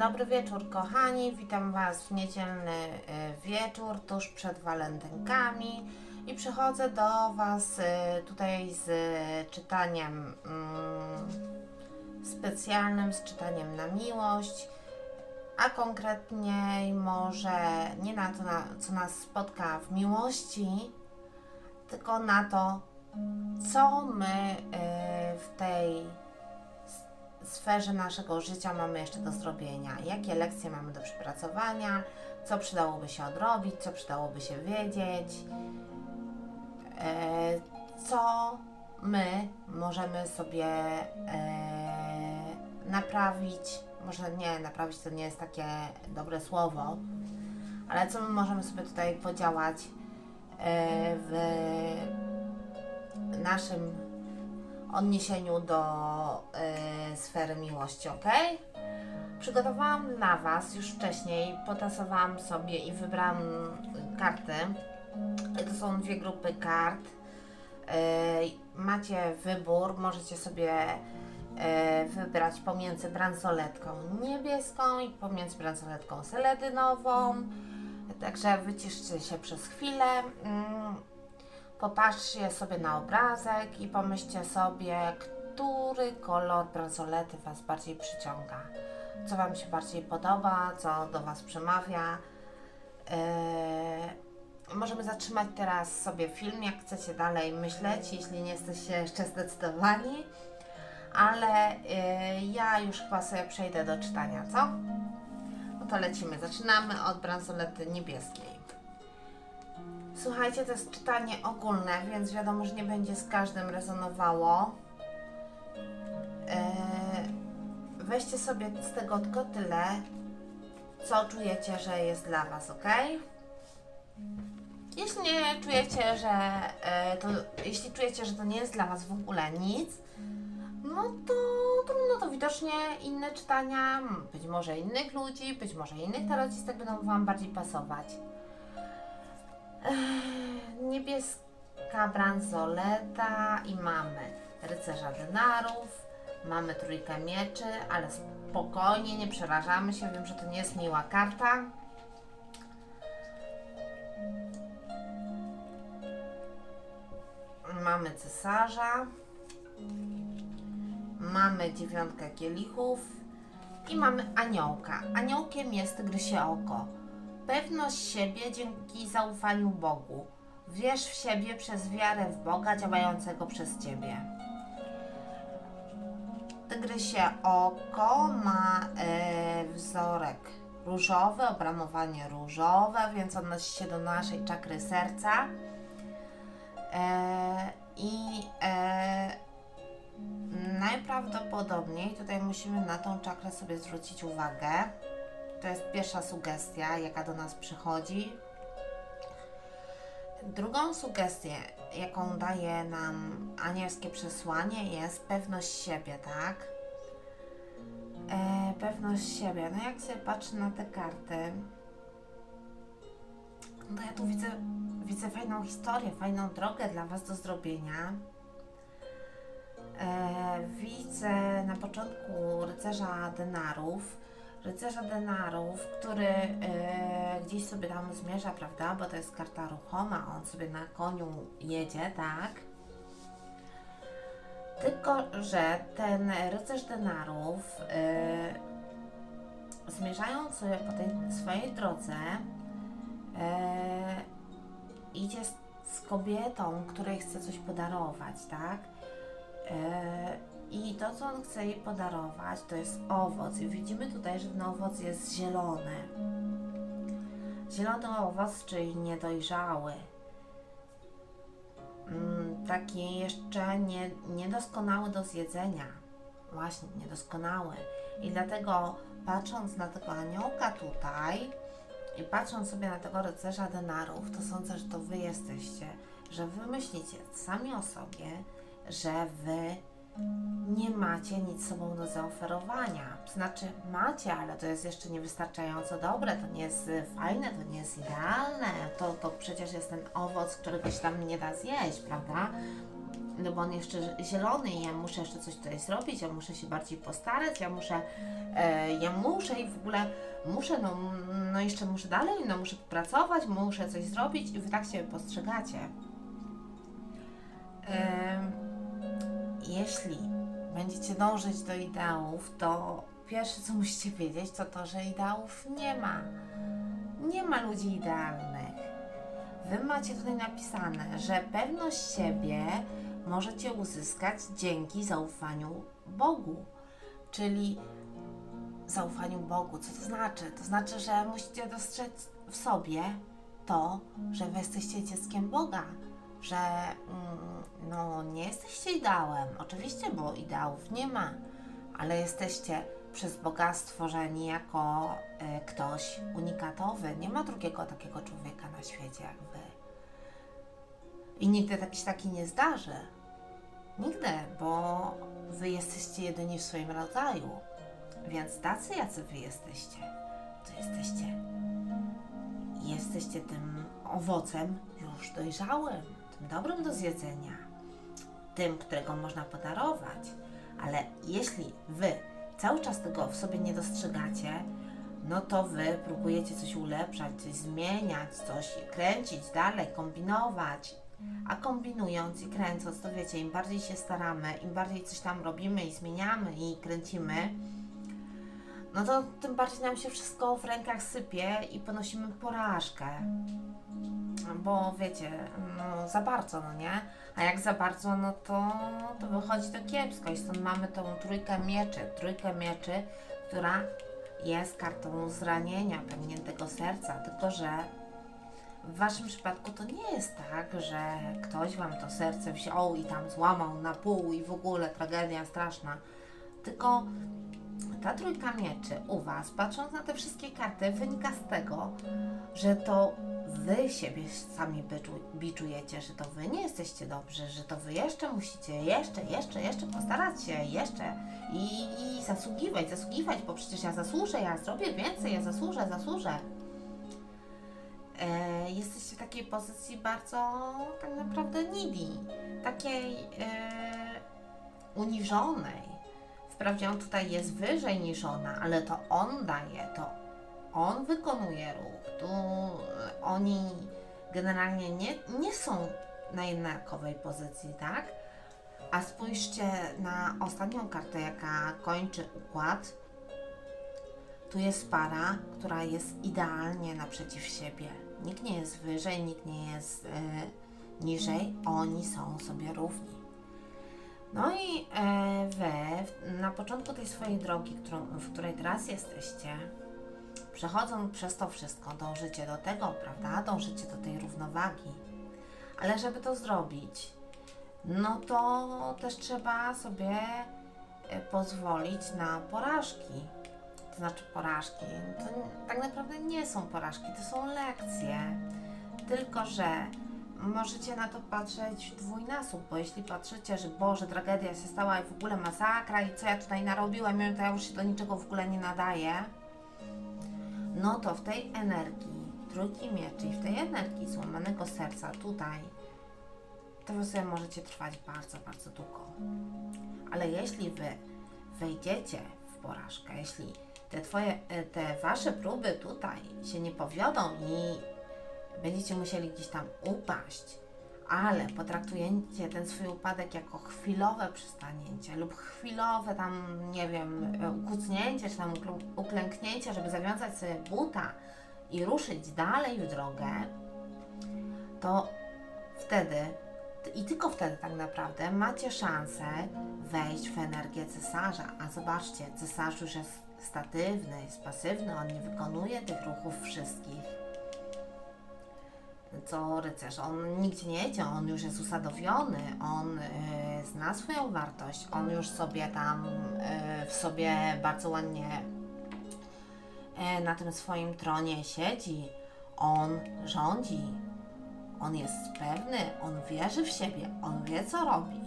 Dobry wieczór, kochani. Witam Was w niedzielny y, wieczór, tuż przed walentynkami. I przychodzę do Was y, tutaj z czytaniem mm, specjalnym, z czytaniem na miłość, a konkretniej może nie na to, co nas spotka w miłości, tylko na to, co my w tej sferze naszego życia mamy jeszcze do zrobienia, jakie lekcje mamy do przepracowania, co przydałoby się odrobić, co przydałoby się wiedzieć, e, co my możemy sobie e, naprawić. Może nie, naprawić to nie jest takie dobre słowo, ale co my możemy sobie tutaj podziałać e, w naszym odniesieniu do y, sfery miłości, ok? Przygotowałam dla Was już wcześniej, potasowałam sobie i wybrałam karty. To są dwie grupy kart. Y, macie wybór, możecie sobie y, wybrać pomiędzy bransoletką niebieską i pomiędzy bransoletką seledynową. Także wyciszcie się przez chwilę. Mm, Popatrzcie sobie na obrazek i pomyślcie sobie, który kolor bransolety Was bardziej przyciąga. Co Wam się bardziej podoba, co do Was przemawia. Yy, możemy zatrzymać teraz sobie film, jak chcecie dalej myśleć, jeśli nie jesteście jeszcze zdecydowani. Ale yy, ja już chyba sobie przejdę do czytania, co? No to lecimy. Zaczynamy od bransolety niebieskiej. Słuchajcie, to jest czytanie ogólne, więc wiadomo, że nie będzie z każdym rezonowało. Weźcie sobie z tego tylko tyle, co czujecie, że jest dla Was, ok? Jeśli nie czujecie, że e, to, jeśli czujecie, że to nie jest dla Was w ogóle nic, no to trudno, to widocznie inne czytania, być może innych ludzi, być może innych tarocistek będą Wam bardziej pasować. Niebieska bransoleta i mamy rycerza denarów, mamy trójkę mieczy, ale spokojnie, nie przerażamy się, wiem, że to nie jest miła karta. Mamy cesarza, mamy dziewiątkę kielichów i mamy aniołka. Aniołkiem jest tygrysie oko. Pewność siebie dzięki zaufaniu Bogu. Wierz w siebie przez wiarę w Boga działającego przez Ciebie. Tygrysie oko ma e, wzorek różowy, obramowanie różowe, więc odnosi się do naszej czakry serca. E, I e, najprawdopodobniej tutaj musimy na tą czakrę sobie zwrócić uwagę. To jest pierwsza sugestia, jaka do nas przychodzi. Drugą sugestię, jaką daje nam anielskie przesłanie, jest pewność siebie, tak? E, pewność siebie. No jak sobie patrzę na te karty, no ja tu widzę, widzę fajną historię, fajną drogę dla Was do zrobienia. E, widzę na początku rycerza denarów, rycerza denarów, który e, gdzieś sobie tam zmierza, prawda? Bo to jest karta ruchoma, on sobie na koniu jedzie, tak? Tylko, że ten rycerz denarów e, zmierzając sobie po tej swojej drodze e, idzie z, z kobietą, której chce coś podarować, tak? I to, co on chce jej podarować, to jest owoc. I widzimy tutaj, że ten owoc jest zielony. Zielony owoc, czyli niedojrzały. Mm, taki jeszcze nie, niedoskonały do zjedzenia. Właśnie, niedoskonały. I dlatego patrząc na tego aniołka tutaj i patrząc sobie na tego rycerza denarów, to sądzę, że to wy jesteście, że wy myślicie sami o sobie, że wy nie macie nic sobą do zaoferowania. Znaczy, macie, ale to jest jeszcze niewystarczająco dobre, to nie jest y, fajne, to nie jest idealne. To, to przecież jest ten owoc, którego się tam nie da zjeść, prawda? no bo on jeszcze zielony i ja muszę jeszcze coś tutaj zrobić, ja muszę się bardziej postarać, ja muszę, e, ja muszę i w ogóle muszę, no, no jeszcze muszę dalej, no muszę pracować, muszę coś zrobić i wy tak siebie postrzegacie. Em, jeśli będziecie dążyć do ideałów, to pierwsze co musicie wiedzieć, to to, że ideałów nie ma. Nie ma ludzi idealnych. Wy macie tutaj napisane, że pewność siebie możecie uzyskać dzięki zaufaniu Bogu. Czyli zaufaniu Bogu. Co to znaczy? To znaczy, że musicie dostrzec w sobie to, że wy jesteście dzieckiem Boga. Że mm, no, nie jesteście ideałem. Oczywiście, bo ideałów nie ma, ale jesteście przez Boga stworzeni jako e, ktoś unikatowy. Nie ma drugiego takiego człowieka na świecie jak wy. I nigdy się taki nie zdarzy. Nigdy, bo wy jesteście jedyni w swoim rodzaju. Więc tacy, jacy wy jesteście, to jesteście. Jesteście tym owocem już dojrzałym, dobrym do zjedzenia, tym, którego można podarować. Ale jeśli wy cały czas tego w sobie nie dostrzegacie, no to wy próbujecie coś ulepszać, coś zmieniać, coś kręcić dalej, kombinować. A kombinując i kręcąc, to wiecie, im bardziej się staramy, im bardziej coś tam robimy i zmieniamy i kręcimy, no to tym bardziej nam się wszystko w rękach sypie i ponosimy porażkę. Bo wiecie, no za bardzo, no nie? A jak za bardzo, no to, to wychodzi to kiepsko i stąd mamy tą trójkę mieczy. Trójkę mieczy, która jest kartą zranienia, pękniętego serca, tylko że w waszym przypadku to nie jest tak, że ktoś wam to serce wziął i tam złamał na pół i w ogóle tragedia straszna. Tylko ta trójka mieczy u was, patrząc na te wszystkie karty, wynika z tego, że to wy siebie sami biczu- biczujecie, że to wy nie jesteście dobrzy, że to wy jeszcze musicie, jeszcze, jeszcze, jeszcze postarać się, jeszcze i, i zasługiwać, zasługiwać, bo przecież ja zasłużę, ja zrobię więcej, ja zasłużę, zasłużę. E, jesteście w takiej pozycji bardzo tak naprawdę needy, takiej e, uniżonej. Wprawdzie on tutaj jest wyżej niż ona, ale to on daje, to on wykonuje ruch. Tu e, oni generalnie nie, nie są na jednakowej pozycji, tak? A spójrzcie na ostatnią kartę, jaka kończy układ. Tu jest para, która jest idealnie naprzeciw siebie. Nikt nie jest wyżej, nikt nie jest e, niżej, oni są sobie równi. No i e, wy na początku tej swojej drogi, którą, w której teraz jesteście, przechodząc przez to wszystko, dążycie do tego, prawda? Dążycie do tej równowagi. Ale żeby to zrobić, no to też trzeba sobie e, pozwolić na porażki. To znaczy porażki, to tak naprawdę nie są porażki, to są lekcje. Tylko, że możecie na to patrzeć dwójnasób, bo jeśli patrzycie, że Boże, tragedia się stała i w ogóle masakra i co ja tutaj narobiłem, to ja już się do niczego w ogóle nie nadaję, no to w tej energii trójki mieczy i w tej energii złamanego serca tutaj, to wy sobie możecie trwać bardzo, bardzo długo. Ale jeśli wy wejdziecie w porażkę, jeśli te twoje, te wasze próby tutaj się nie powiodą i będziecie musieli gdzieś tam upaść, ale potraktujecie ten swój upadek jako chwilowe przystanięcie lub chwilowe tam, nie wiem, e, ukucnięcie czy tam ukl- uklęknięcie, żeby zawiązać sobie buta i ruszyć dalej w drogę, to wtedy i tylko wtedy tak naprawdę macie szansę wejść w energię cesarza. A zobaczcie, cesarz już jest statywny, jest pasywny, on nie wykonuje tych ruchów wszystkich co rycerz. On nigdzie nie jedzie, on już jest usadowiony, on y, zna swoją wartość, on już sobie tam y, w sobie bardzo ładnie y, na tym swoim tronie siedzi. On rządzi, on jest pewny, on wierzy w siebie, on wie co robi.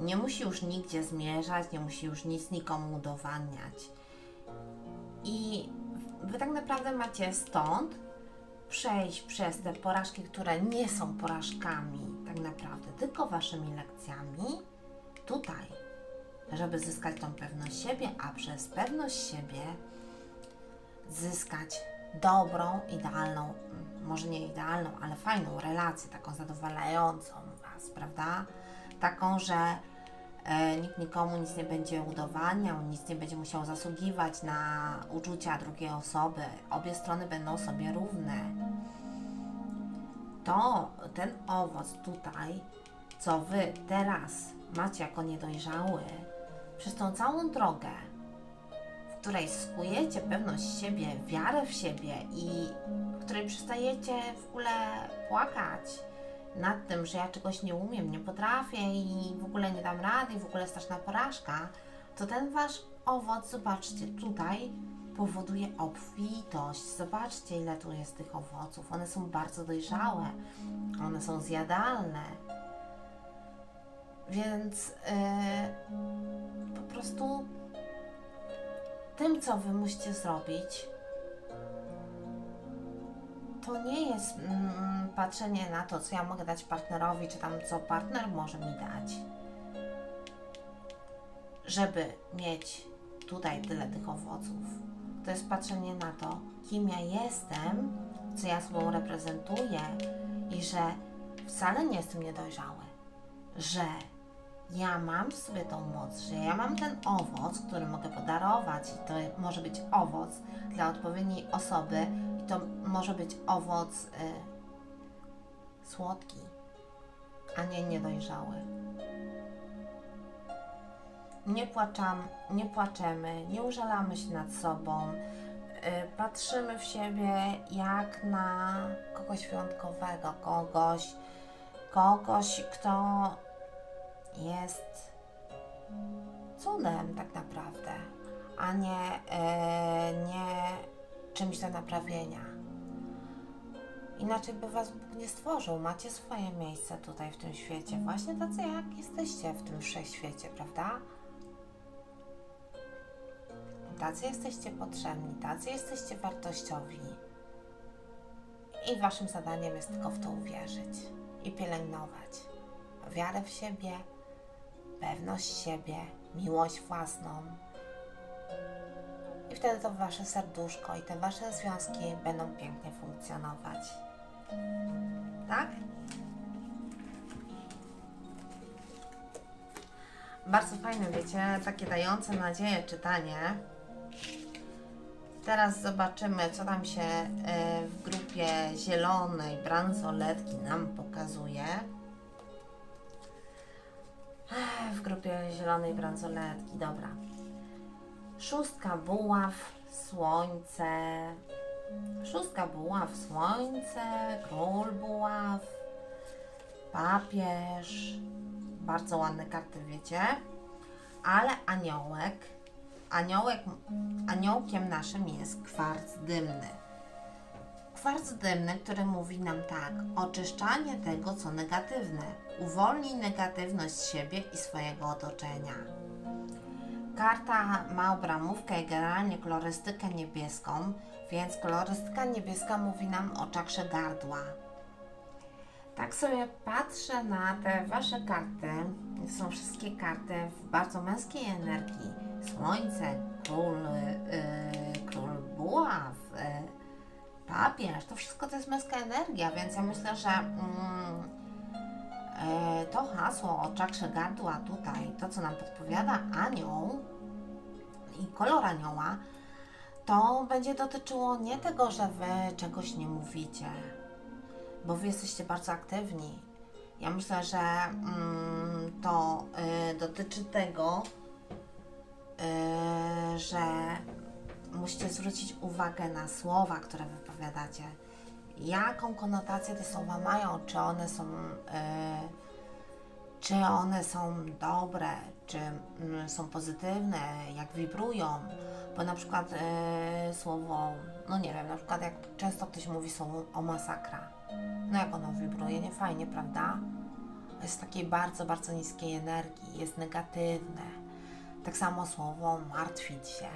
Nie musi już nigdzie zmierzać, nie musi już nic nikomu udowadniać. I wy tak naprawdę macie stąd przejść przez te porażki, które nie są porażkami, tak naprawdę tylko waszymi lekcjami tutaj, żeby zyskać tą pewność siebie, a przez pewność siebie zyskać dobrą, idealną, może nie idealną, ale fajną relację, taką zadowalającą Was, prawda? Taką, że nikt nikomu nic nie będzie udowadniał, nic nie będzie musiał zasługiwać na uczucia drugiej osoby. Obie strony będą sobie równe. To, ten owoc tutaj, co Wy teraz macie jako niedojrzały, przez tą całą drogę, w której skujecie pewność siebie, wiarę w siebie i w której przestajecie w ogóle płakać nad tym, że ja czegoś nie umiem, nie potrafię i w ogóle nie dam rady i w ogóle straszna porażka, to ten wasz owoc, zobaczcie, tutaj powoduje obfitość. Zobaczcie, ile tu jest tych owoców. One są bardzo dojrzałe, one są zjadalne. Więc yy, po prostu tym, co wy musicie zrobić, to nie jest mm, patrzenie na to, co ja mogę dać partnerowi, czy tam co partner może mi dać. Żeby mieć tutaj tyle tych owoców, to jest patrzenie na to, kim ja jestem, co ja sobą reprezentuję i że wcale nie jestem niedojrzały, że ja mam w sobie tą moc, że ja mam ten owoc, który mogę podarować i to może być owoc dla odpowiedniej osoby to może być owoc y, słodki, a nie niedojrzały. Nie płaczam, nie płaczemy, nie użalamy się nad sobą, y, patrzymy w siebie jak na kogoś wyjątkowego, kogoś, kogoś, kto jest cudem tak naprawdę, a nie, e, nie czymś do naprawienia. Inaczej by Was Bóg nie stworzył. Macie swoje miejsce tutaj w tym świecie, właśnie tacy jak jesteście w tym wszechświecie, prawda? Tacy jesteście potrzebni, tacy jesteście wartościowi. I Waszym zadaniem jest tylko w to uwierzyć i pielęgnować wiarę w siebie, pewność siebie, miłość własną. I wtedy to wasze serduszko i te wasze związki będą pięknie funkcjonować. Tak? Bardzo fajne, wiecie, takie dające nadzieję czytanie. Teraz zobaczymy, co tam się e, w grupie zielonej bransoletki nam pokazuje. W grupie zielonej bransoletki, dobra. Szóstka buław, słońce. Szóstka buław, słońce, król buław, papież. Bardzo ładne karty, wiecie. Ale aniołek, aniołek, aniołkiem naszym jest kwarc dymny. Kwarc dymny, który mówi nam tak: oczyszczanie tego, co negatywne. Uwolnij negatywność siebie i swojego otoczenia. Karta ma obramówkę i generalnie kolorystykę niebieską, więc kolorystyka niebieska mówi nam o czakrze gardła. Tak sobie patrzę na te wasze karty. Są wszystkie karty w bardzo męskiej energii. Słońce, król, yy, król buław, yy, papież, to wszystko to jest męska energia, więc ja myślę, że mm, e, to hasło o czakrze gardła tutaj, to co nam podpowiada anioł i kolor anioła, to będzie dotyczyło nie tego, że wy czegoś nie mówicie, bo wy jesteście bardzo aktywni. Ja myślę, że mm, to y, dotyczy tego, y, że musicie zwrócić uwagę na słowa, które wypowiadacie. Jaką konotację te słowa mają? Czy one są, e, czy one są dobre, czy mm, są pozytywne, jak wibrują? Bo na przykład e, słowo, no nie wiem, na przykład jak często ktoś mówi słowo o masakra. No jak ono wibruje? Nie fajnie, prawda? Jest takiej bardzo, bardzo niskiej energii, jest negatywne. Tak samo słowo martwić się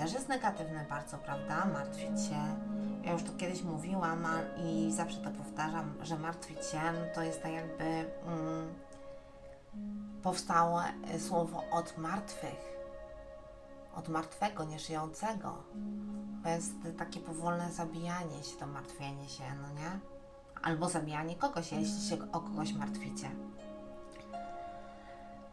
też jest negatywne bardzo, prawda? Martwić się. Ja już to kiedyś mówiłam i zawsze to powtarzam, że martwić się no to jest tak jakby mm, powstało e, słowo od martwych, od martwego, nieżyjącego. To jest takie powolne zabijanie się, to martwienie się, no nie? Albo zabijanie kogoś, jeśli się o kogoś martwicie.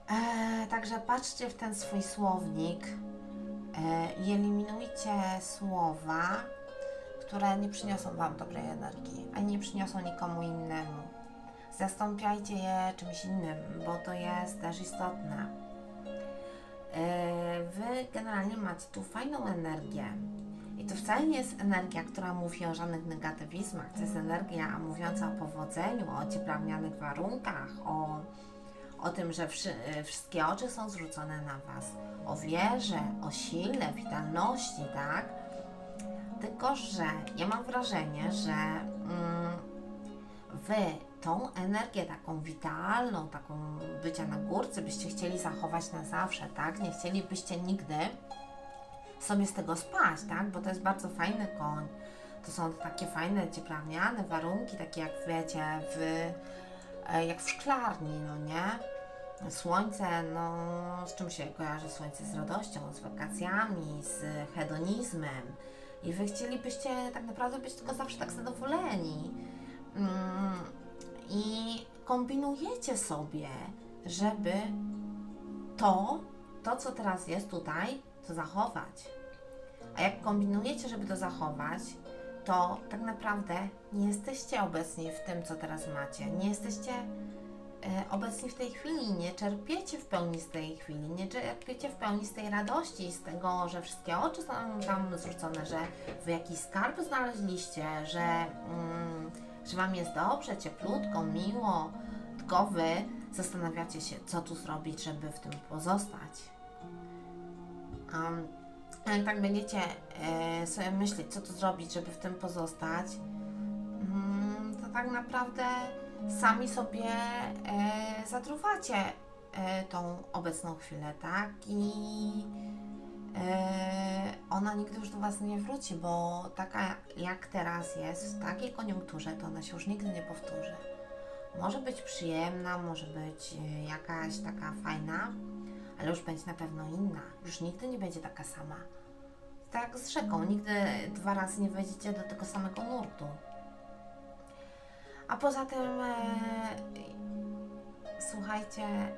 E, także patrzcie w ten swój słownik e, eliminujcie słowa, które nie przyniosą Wam dobrej energii, ani nie przyniosą nikomu innemu. Zastąpiajcie je czymś innym, bo to jest też istotne. E, Wy generalnie macie tu fajną energię. I to wcale nie jest energia, która mówi o żadnych negatywizmach. To jest energia mówiąca o powodzeniu, o cieplarnianych warunkach, o, o tym, że wszy, e, wszystkie oczy są zwrócone na Was, o wierze, o sile, witalności, tak? Tylko, że ja mam wrażenie, że mm, Wy tą energię taką witalną, taką bycia na górce, byście chcieli zachować na zawsze, tak? Nie chcielibyście nigdy sobie z tego spać, tak? Bo to jest bardzo fajny koń. To są takie fajne, cieplarniane warunki, takie jak wiecie, w, e, jak w szklarni, no nie? Słońce, no z czym się kojarzy słońce? Z radością, z wakacjami, z hedonizmem. I wy chcielibyście tak naprawdę być tylko zawsze tak zadowoleni. Mm, I kombinujecie sobie, żeby to, to co teraz jest tutaj, to zachować. A jak kombinujecie, żeby to zachować, to tak naprawdę nie jesteście obecni w tym, co teraz macie. Nie jesteście obecni w tej chwili, nie czerpiecie w pełni z tej chwili, nie czerpiecie w pełni z tej radości, z tego, że wszystkie oczy są tam zwrócone, że wy jakiś skarb znaleźliście, że, mm, że wam jest dobrze, cieplutko, miło, tylko wy zastanawiacie się, co tu zrobić, żeby w tym pozostać. Um, jak tak będziecie e, sobie myśleć, co tu zrobić, żeby w tym pozostać, mm, to tak naprawdę sami sobie e, zatruwacie e, tą obecną chwilę, tak? I e, ona nigdy już do Was nie wróci, bo taka jak teraz jest, w takiej koniunkturze, to ona się już nigdy nie powtórzy. Może być przyjemna, może być e, jakaś taka fajna, ale już będzie na pewno inna. Już nigdy nie będzie taka sama. Tak z rzeką, nigdy dwa razy nie wejdziecie do tego samego nurtu. A poza tym, e, słuchajcie, e,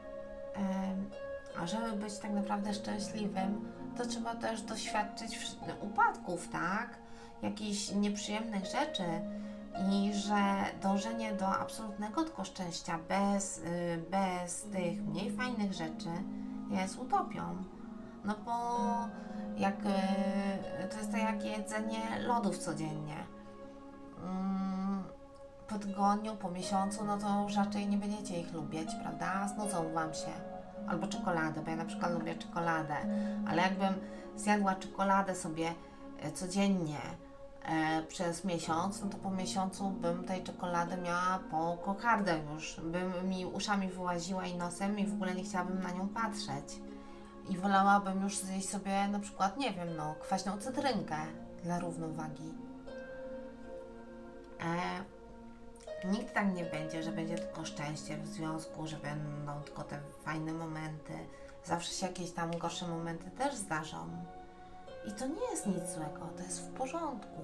żeby być tak naprawdę szczęśliwym, to trzeba też doświadczyć wsz- upadków, tak? Jakichś nieprzyjemnych rzeczy i że dążenie do absolutnego tylko szczęścia bez, y, bez tych mniej fajnych rzeczy jest utopią. No bo jak y, to jest tak jak jedzenie lodów codziennie. Po tygodniu, po miesiącu, no to już raczej nie będziecie ich lubić, prawda? Znudzą wam się. Albo czekoladę, bo ja na przykład lubię czekoladę, ale jakbym zjadła czekoladę sobie e, codziennie e, przez miesiąc, no to po miesiącu bym tej czekolady miała po kokardę już. Bym mi uszami wyłaziła i nosem i w ogóle nie chciałabym na nią patrzeć. I wolałabym już zjeść sobie na przykład, nie wiem, no, kwaśną cytrynkę dla równowagi. E, nigdy tak nie będzie, że będzie tylko szczęście w związku, że będą tylko te fajne momenty. Zawsze się jakieś tam gorsze momenty też zdarzą. I to nie jest nic złego, to jest w porządku.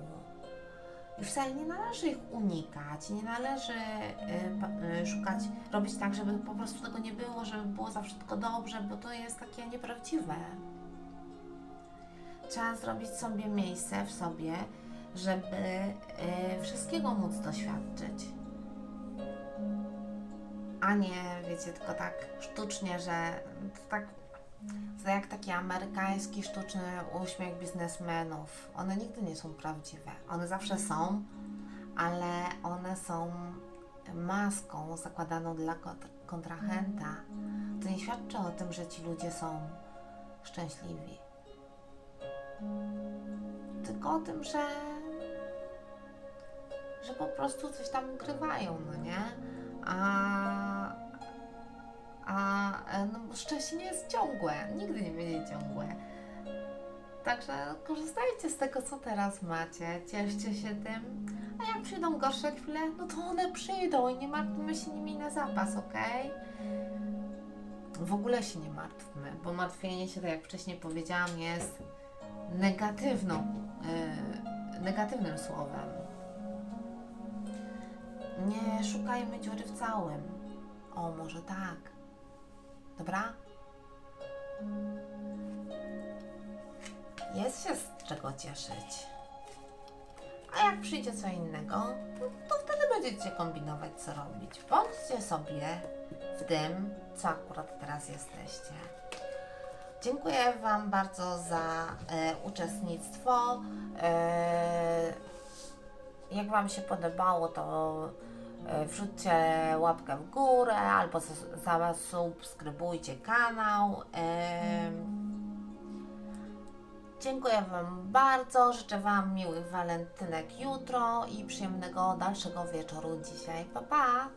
I wcale nie należy ich unikać, nie należy y, y, szukać, robić tak, żeby po prostu tego nie było, żeby było zawsze tylko dobrze, bo to jest takie nieprawdziwe. Trzeba zrobić sobie miejsce w sobie, żeby y, wszystkiego móc doświadczyć. A nie, wiecie, tylko tak sztucznie, że to tak to jak taki amerykański sztuczny uśmiech biznesmenów. One nigdy nie są prawdziwe. One zawsze są, ale one są maską zakładaną dla kont- kontrahenta. To nie świadczy o tym, że ci ludzie są szczęśliwi. Tylko o tym, że że po prostu coś tam ukrywają, no nie? A, a e, no, szczęście nie jest ciągłe, nigdy nie będzie ciągłe. Także korzystajcie z tego, co teraz macie. Cieszcie się tym. A jak przyjdą gorsze chwile, no to one przyjdą i nie martwmy się nimi na zapas, ok? W ogóle się nie martwmy, bo martwienie się, tak jak wcześniej powiedziałam, jest negatywną, yy, negatywnym słowem. Nie szukajmy dziury w całym. O, może tak. Dobra? Jest się z czego cieszyć. A jak przyjdzie co innego, to wtedy będziecie kombinować, co robić. Bądźcie sobie w tym, co akurat teraz jesteście. Dziękuję Wam bardzo za e, uczestnictwo. E, jak Wam się podobało, to wrzućcie łapkę w górę albo za- zasubskrybujcie kanał. Dziękuję Wam bardzo. Życzę Wam miłych walentynek jutro i przyjemnego dalszego wieczoru dzisiaj. Pa, pa!